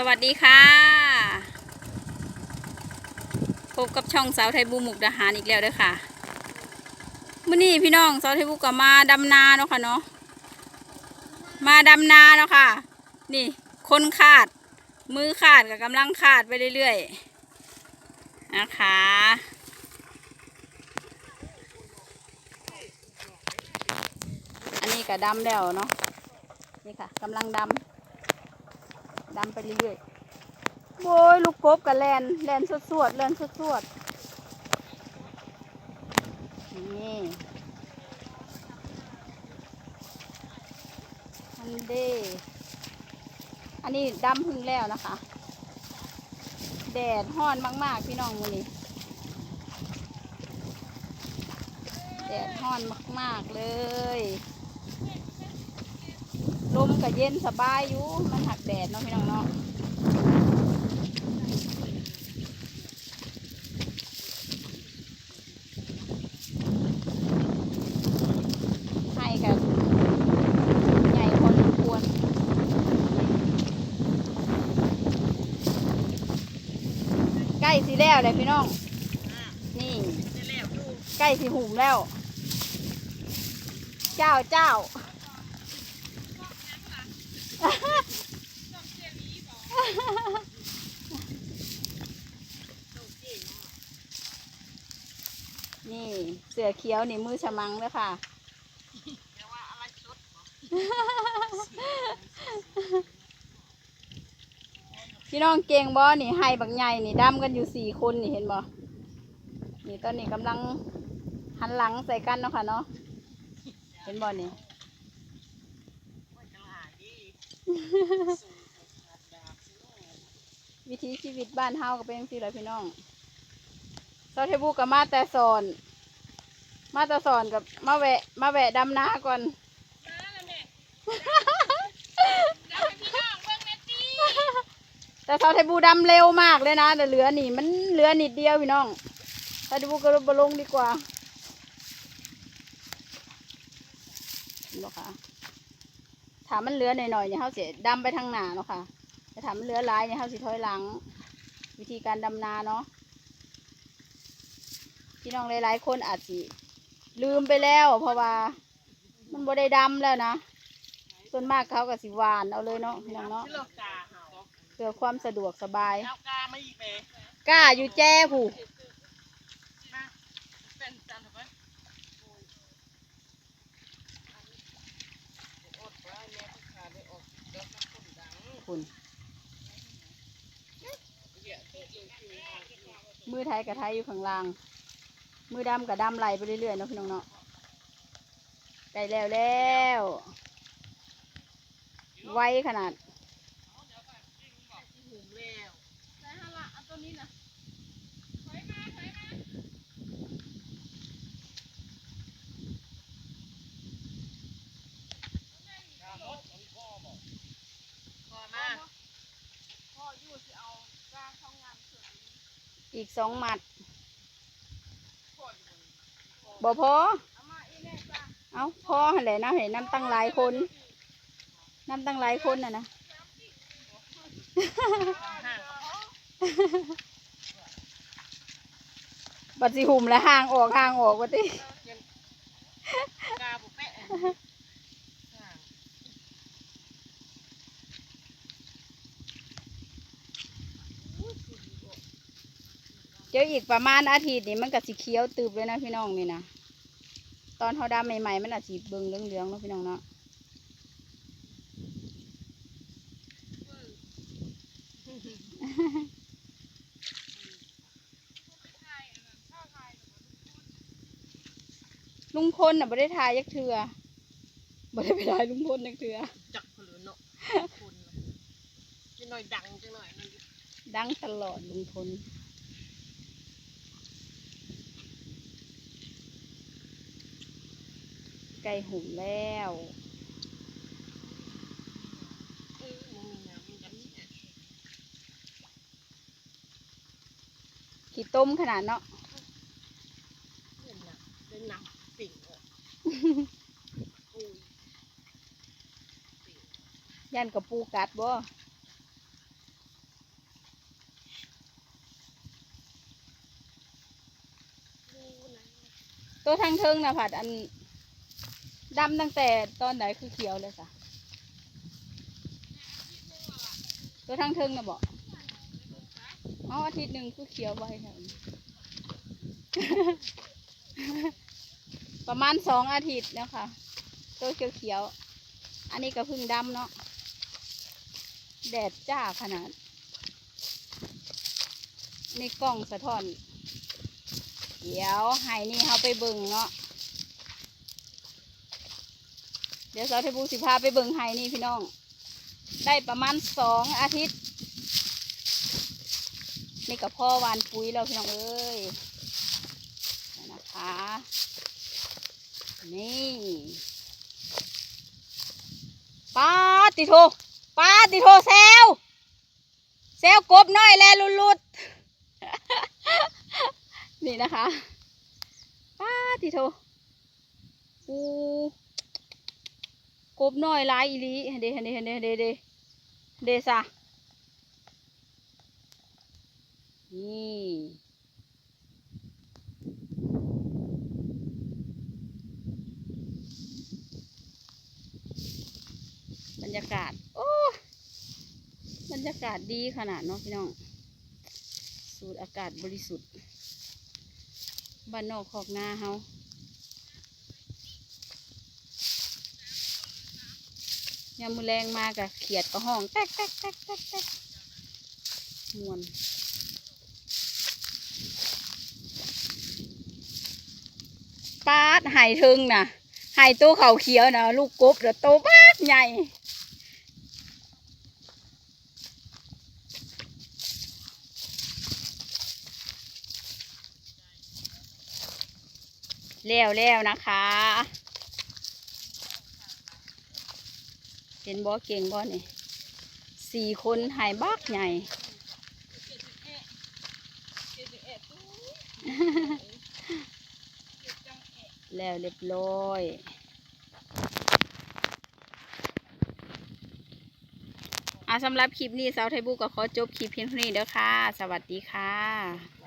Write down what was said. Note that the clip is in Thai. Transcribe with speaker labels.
Speaker 1: สวัสดีค่ะ พบกับช่องสาวไทยบูมุกดาหารอีกแล้วเด้อค่ะมื่อนี้พี่น้องสาวไทยบูก็มาดำนาเนาะค่ะเนาะมาดำนาเนาะค่ะ นี่ คนขาด มือขาดกับกำลังขาดไปเรื่อยๆนะคะอันนี้ก็ดำแล้วเนาะนี่ค่ะกำลังดำ ดำไปเรื่อยๆโว้ยลูกกบกับแลนแลนสวดๆแลนสวดๆนี่อันเดอันนี้ดำพึ่งแล้วนะคะ แดดห้อนมาก ๆ พี่น้องมือนี้แดดห้อนมาก ๆ เลย มก็เย็นสบายอยู่ มันหักแดดเนาะพี่น้องเนาะให้กันใหญ่พอสมควรใกล้สิแล้วเลยพี่น้อง นี่ใกล้สิหุ่มแล้ว เจ้าเจ้า นี่เสือเขียวนี่มือฉมังเลยค่ะพี่น้องเก่งบ่นี่ให้บักใหญ่นี่ดำกันอยู่สี่คนนี่เห็นบ่นี่ตอนนี้กำลังหันหลังใส่กันเนาะค่ะเนาะเห็นบ่นี่ วิถีชีวิตบ้านเฮาก็เป็นจังซี่แหละพี่น้องเซาเทบุกับมาแต่สอน มาแต่สอนกับมาแวะ มาแวะดำนาก่อน แต่เซาเทบูดำเร็วมากเลยนะแต่เหลือนี่ มันเหลือนิดเดียวพี่น้องเซาเทบูก็บลงดีกว่าเห็นบ่คะ ถามมันเหลือหน่อยๆเนี่ยเขาเสียดำไปทางหน้าเนาะค่ะแต่ถามมันเหลือหลายเนี่ยเขาสิถอยหลัง วิธีการดำนาเนาะพี่น้องหลายๆคนอาจสิลืมไปแล้ว เพราะว่า มันบ่ได้ดำแล้วนะส่วนมากเขาก็สิหวานเอาเลยเนาะพี่น้องเนาะ
Speaker 2: ที่เรากาเฮา
Speaker 1: เพื่อความสะดวกสบาย
Speaker 2: เอากาไม่อีเป
Speaker 1: กล้าอยู่แจ้ผู้
Speaker 2: มาเป็นจันทร์ไปอดไว้แม่ผู้ขาได้ออกเดี๋ยวสักคนดัง
Speaker 1: คุณ
Speaker 2: เหี้ยเตะเลยคือ
Speaker 1: มือไทยกับไทยอยู่ข้างล่าง มือดำกับดำไหลไปเรื่อยๆเนาะพี่น้องเนาะไกลแล้วแล้ว ไวขนาด
Speaker 2: หุมแล้ว พอมา
Speaker 1: อีกสองหมัดบ่พอ เอาพอหันแหละนะเห็นน้ำตั้งหลายคน น้ำตั้งหลายคนน่ะนะบัดสิหุ่มแล้วห่างออกห่างออกวะติ
Speaker 2: กาบุแปะห่าง
Speaker 1: เจออีกประมาณอาทิตย์นี่มันก็สิเขียวตืบเลยนะพี่น้องนี่นะตอนเขาดำใหม่ๆมันอาจสิเบิ่งเหลืองๆเนาะพี่น้องเนาะลุงพลน่ะบ่ได้ทายยักเถือบ่ได้ไปทายลุงพลยักเถือ
Speaker 2: จักเพลือเนาะคุณจะหน่อยดังจังหน่อยนั่น
Speaker 1: ดังตลอดลุงพล กล้หุงแล้วกี่ต้มขนาดเนาะ
Speaker 2: ยั
Speaker 1: นกับปูกัดบ่ตัวทางเทิงนะผัดอัน ดำตั้งแต่ตอนไหนคือเขียวเลยจ้ะตัวทางเทิงนะบอกอ๋ออาทิตย์หนึ่งคือเขียวไว้แถวนี้ประมาณสองอาทิตย์แล้วค่ะ ตัวเขียวเขียว อันนี้ก็พึ่งดำเนาะ แดดจ้าขนาด นี่กล้องสะท้อน เดี๋ยวให้นี่เขาไปบิ่งเนาะ เดี๋ยวสาวเทบูสิพาไปเบิ่งไห้นี่พี่น้อง ได้ประมาณสองอาทิตย์ นี่กับพ่อวานปุ๋ยแล้วพี่น้องเอ้ยนี่นะคะ นี่ปาติโทปาติโทแซวแซวกบน้อยแลลุดนี่นะคะปาติโทอู กบน้อยหลายอีหลีเดเดเดเดเดเดเดซะนี่บรรยากาศ โอ้บรรยากาศดีขนาดเนาะพี่น้อง สูดอากาศบริสุทธิ์ บ้านนอกขอกนาเฮา ยามมือแรงมากะเขียดก็ห้องแตกแตกแตกแตกแตกมวนปาดหายทึงน่ะหายตัวเขาเขียวนะลูกกบเดี๋ยวโตมากใหญ่แล้วแล้วนะคะ เห็นบ่เก่งบ่นี่สี่คนหายบักใหญ่แล้วเรียบร้อยอะสำหรับคลิปนี้สาวไทยบุกก็ขอจบคลิปเพียงเท่านี้เด้อค่ะ สวัสดีค่ะ